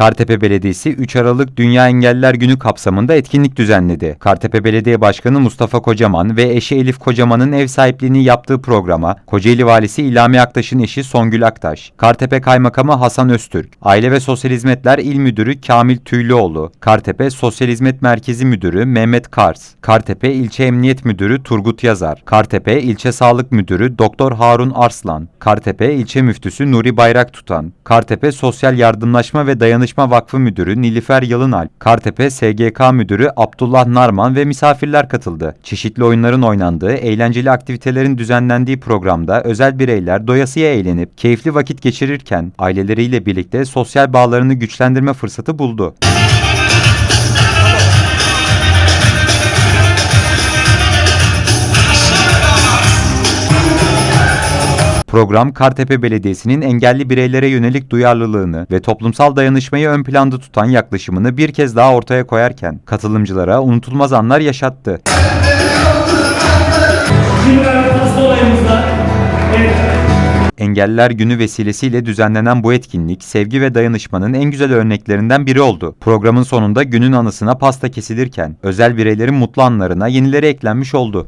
Kartepe Belediyesi 3 Aralık Dünya Engelliler Günü kapsamında etkinlik düzenledi. Kartepe Belediye Başkanı Mustafa Kocaman ve eşi Elif Kocaman'ın ev sahipliğini yaptığı programa Kocaeli Valisi İlhami Aktaş'ın eşi Songül Aktaş, Kartepe Kaymakamı Hasan Öztürk, Aile ve Sosyal Hizmetler İl Müdürü Kamil Tüylüoğlu, Kartepe Sosyal Hizmet Merkezi Müdürü Mehmet Kars, Kartepe İlçe Emniyet Müdürü Turgut Yazar, Kartepe İlçe Sağlık Müdürü Doktor Harun Arslan, Kartepe İlçe Müftüsü Nuri Bayrak Tutan, Kartepe Sosyal Yardımlaşma ve Dayanışma Vakfı Müdürü Nilüfer Yalınalp, Kartepe SGK Müdürü Abdullah Narman ve misafirler katıldı. Çeşitli oyunların oynandığı, eğlenceli aktivitelerin düzenlendiği programda özel bireyler doyasıya eğlenip keyifli vakit geçirirken aileleriyle birlikte sosyal bağlarını güçlendirme fırsatı buldu. Program Kartepe Belediyesi'nin engelli bireylere yönelik duyarlılığını ve toplumsal dayanışmayı ön planda tutan yaklaşımını bir kez daha ortaya koyarken katılımcılara unutulmaz anlar yaşattı. Engelliler Günü vesilesiyle düzenlenen bu etkinlik sevgi ve dayanışmanın en güzel örneklerinden biri oldu. Programın sonunda günün anısına pasta kesilirken özel bireylerin mutlu anlarına yenileri eklenmiş oldu.